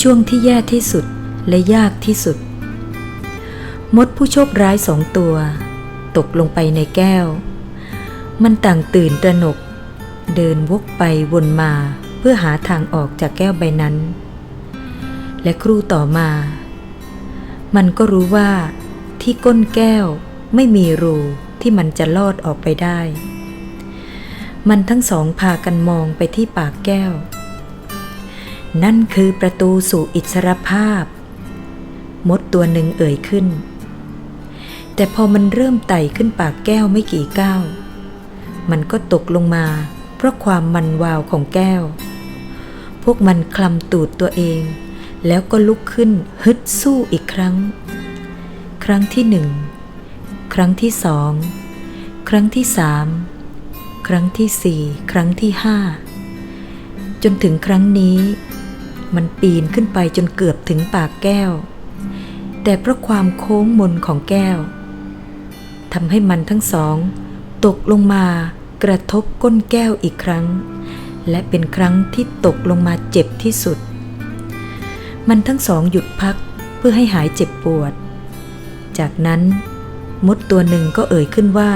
ช่วงที่แย่ที่สุดและยากที่สุด มดผู้โชคร้ายสองตัว ตกลงไปในแก้ว มันต่างตื่นตระหนก เดินวกไปวนมาเพื่อหาทางออกจากแก้วใบนั้น และครู่ต่อมา มันก็รู้ว่าที่ก้นแก้วไม่มีรูที่มันจะลอดออกไปได้ มันทั้งสองพากันมองไปที่ปากแก้ว นั่นคือประตูสู่อิสรภาพ มดตัวหนึ่งเอ่ยขึ้น แต่พอมันเริ่มไต่ขึ้นปากแก้วไม่กี่ก้าว มันก็ตกลงมา เพราะความมันวาวของแก้ว พวกมันคลำตูดตัวเอง แล้วก็ลุกขึ้นฮึดสู้อีกครั้ง ครั้งที่หนึ่ง ครั้งที่สอง ครั้งที่สาม ครั้งที่สี่ ครั้งที่ห้าจนถึงครั้งนี้ มันปีนขึ้นไปจนเกือบถึงปากแก้ว แต่เพราะความโค้งมนของแก้วทำให้มันทั้งสอง ตกลงมากระทบก้นแก้วอีกครั้ง และเป็นครั้งที่ตกลงมาเจ็บที่สุด มันทั้งสองหยุดพักเพื่อให้หายเจ็บปวด จากนั้นมดตัวหนึ่งก็เอ่ยขึ้นว่า